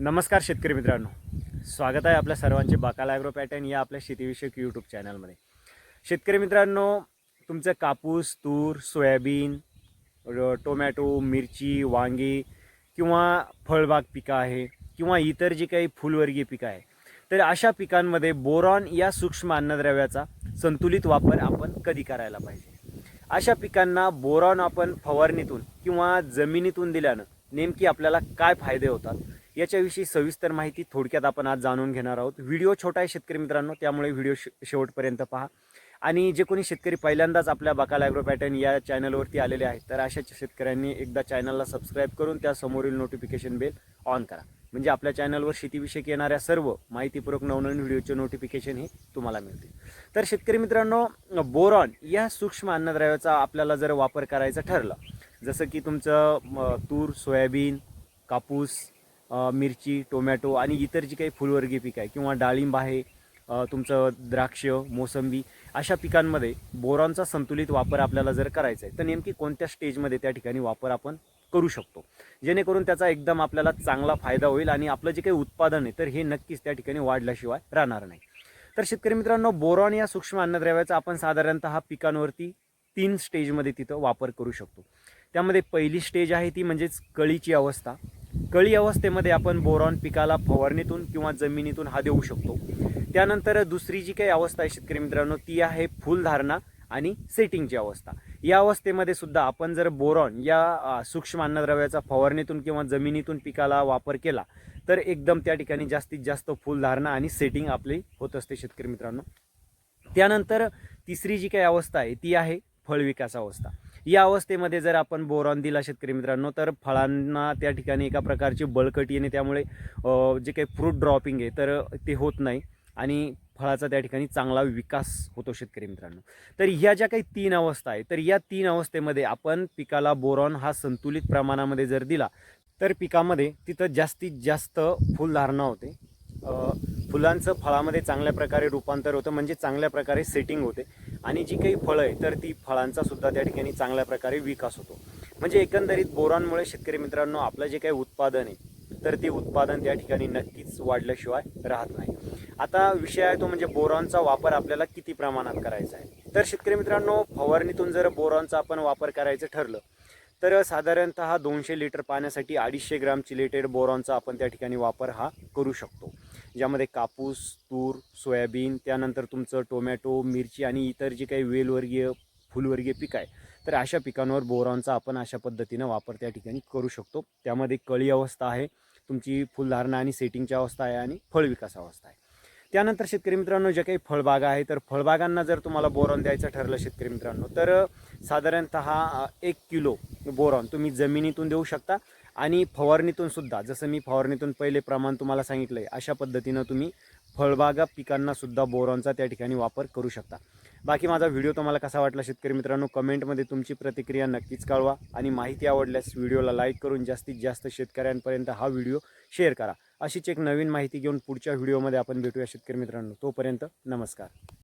नमस्कार शेतकरी मित्रांनो. स्वागत आहे आपल्या सर्वांचे बाकाल ॲग्रो पॅटर्न या आपल्या शेतीविषयक यूट्यूब चॅनलमध्ये शेतकरी मित्रांनो तुमचं कापूस तूर सोयाबीन टोमॅटो मिरची वांगी किंवा फळबाग पिकं आहे किंवा इतर जी काही फुलवर्गीय पिकं आहे तर अशा पिकांमध्ये बोरॉन या सूक्ष्म अन्नद्रव्याचा संतुलित वापर आपण कधी करायला पाहिजे? अशा पिकांना बोरॉन आपण फवारणीतून किंवा जमिनीतून दिल्यानं नेमकी आपल्याला काय फायदे होतात? याच्याविषयी सविस्तर माहिती थोडक्यात आपण आज जाणून घेणार आहोत. व्हिडिओ छोटा आहे शेतकरी मित्रांनो त्यामुळे व्हिडिओ शेवटपर्यंत पहा. आणि जे कोणी शेतकरी पहिल्यांदाच आपल्या बकाल ॲग्रो पॅटर्न या चॅनलवरती आलेले आहेत तर अशा शेतकऱ्यांनी एकदा चॅनलला सबस्क्राईब करून त्या समोरील नोटिफिकेशन बेल ऑन करा. म्हणजे आपल्या चॅनलवर शेतीविषयक येणाऱ्या सर्व माहितीपूर्वक नवनवीन व्हिडिओचे नोटिफिकेशन हे तुम्हाला मिळतील. तर शेतकरी मित्रांनो बोरॉन या सूक्ष्म अन्नद्रव्याचा आपल्याला जर वापर करायचा ठरलं जसं की तुमचं म, तूर सोयाबीन कापूस मिरची टोमॅटो आणि इतर जी काही फुलवर्गीय पिकं आहे किंवा डाळिंब आहे तुमचं द्राक्ष मोसंबी अशा पिकांमध्ये बोरॉनचा संतुलित वापर आपल्याला जर करायचा आहे तर नेमकी कोणत्या स्टेजमध्ये त्या ठिकाणी वापर आपण करू शकतो? जेणेकरून त्याचा एकदम आपल्याला चांगला फायदा होईल आणि आपलं जे काही उत्पादन आहे तर हे नक्कीच त्या ठिकाणी वाढल्याशिवाय राहणार नाही. तर शेतकरी मित्रांनो बोरॉन या सूक्ष्म अन्नद्रव्याचा आपण साधारणतः पिकांवरती तीन स्टेजमध्ये तिथं वापर करू शकतो. त्यामध्ये पहिली स्टेज आहे ती म्हणजेच कळीची अवस्था. कळी अवस्थेमध्ये आपण बोरॉन पिकाला फवारणीतून किंवा जमिनीतून हा देऊ शकतो. त्यानंतर दुसरी जी काही अवस्था आहे शेतकरी मित्रांनो ती आहे फुलधारणा आणि सेटिंगची अवस्था. या अवस्थेमध्ये सुद्धा आपण जर बोरॉन या सूक्ष्म अन्नद्रव्याचा फवारणीतून किंवा जमिनीतून पिकाला वापर केला तर एकदम त्या ठिकाणी जास्तीत जास्त फुलधारणा आणि सेटिंग आपली होत असते शेतकरी मित्रांनो. त्यानंतर तिसरी जी काही अवस्था आहे ती आहे फळविकास अवस्था. या अवस्थेमध्ये जर आपण बोरॉन दिला शेतकरी मित्रांनो तर फळांना त्या ठिकाणी एका प्रकारची बळकटी येणे त्यामुळे जे काही फ्रूट ड्रॉपिंग आहे तर ते होत नाही आणि फळाचा त्या ठिकाणी चांगला विकास होतो शेतकरी मित्रांनो. तर ह्या ज्या काही तीन अवस्था आहे तर या तीन अवस्थेमध्ये आपण पिकाला बोरॉन हा संतुलित प्रमाणामध्ये जर दिला तर पिकामध्ये तिथं जास्तीत जास्त फुलधारणा होते. फुलांचं फळामध्ये चांगल्या प्रकारे रूपांतर होतं म्हणजे चांगल्या प्रकारे सेटिंग होते. आणि जी काही फळं आहे तर ती फळांचा सुद्धा त्या ठिकाणी चांगल्या प्रकारे विकास होतो. म्हणजे एकंदरीत बोरांमुळे शेतकरी मित्रांनो आपलं जे काही उत्पादन आहे तर ते उत्पादन त्या ठिकाणी नक्कीच वाढल्याशिवाय राहत नाही. आता विषय आहे तो म्हणजे बोरॉनचा वापर आपल्याला किती प्रमाणात करायचा आहे. तर शेतकरी मित्रांनो फवारणीतून जर बोरॉनचा आपण वापर करायचं ठरलं तर साधारणतः दोनशे लिटर पाण्यासाठी अडीचशे ग्राम चिलेटेड बोरॉनचा आपण त्या ठिकाणी वापर हा करू शकतो. ज्यामध्ये कापूस तूर सोयाबीन त्यानंतर तुमचं टोमॅटो मिरची आणि इतर जी काही वेलवर्गीय फुलवर्गीय पिकं आहे तर अशा पिकांवर बोरॉनचा आपण अशा पद्धतीनं वापर त्या ठिकाणी करू शकतो. त्यामध्ये कळी अवस्था आहे तुमची फुलधारणा आणि सेटिंगची अवस्था आहे आणि फळविकास अवस्था आहे. त्यानंतर शेतकरी मित्रांनो ज्या काही फळबागा आहे तर फळबागांना जर तुम्हाला बोरॉन द्यायचं ठरलं शेतकरी मित्रांनो तर साधारणतः एक किलो बोरॉन तुम्ही जमिनीतून देऊ शकता. आणि फवारणीतून सुद्धा जसं मी फवारणीतून पहिले प्रमाण तुम्हाला सांगितलं आहे अशा पद्धतीनं तुम्ही फळबागा पिकांना सुद्धा बोरॉनचा त्या ठिकाणी वापर करू शकता. बाकी माझा व्हिडिओ तुम्हाला कसा वाटला शेतकरी मित्रांनो कमेंटमध्ये तुमची प्रतिक्रिया नक्कीच कळवा आणि माहिती आवडल्यास व्हिडिओला लाईक करून जास्तीत जास्त शेतकऱ्यांपर्यंत हा व्हिडिओ शेअर करा. अशीच एक नवीन माहिती घेऊन पुढच्या व्हिडिओमध्ये आपण भेटूया शेतकरी मित्रांनो. तोपर्यंत नमस्कार.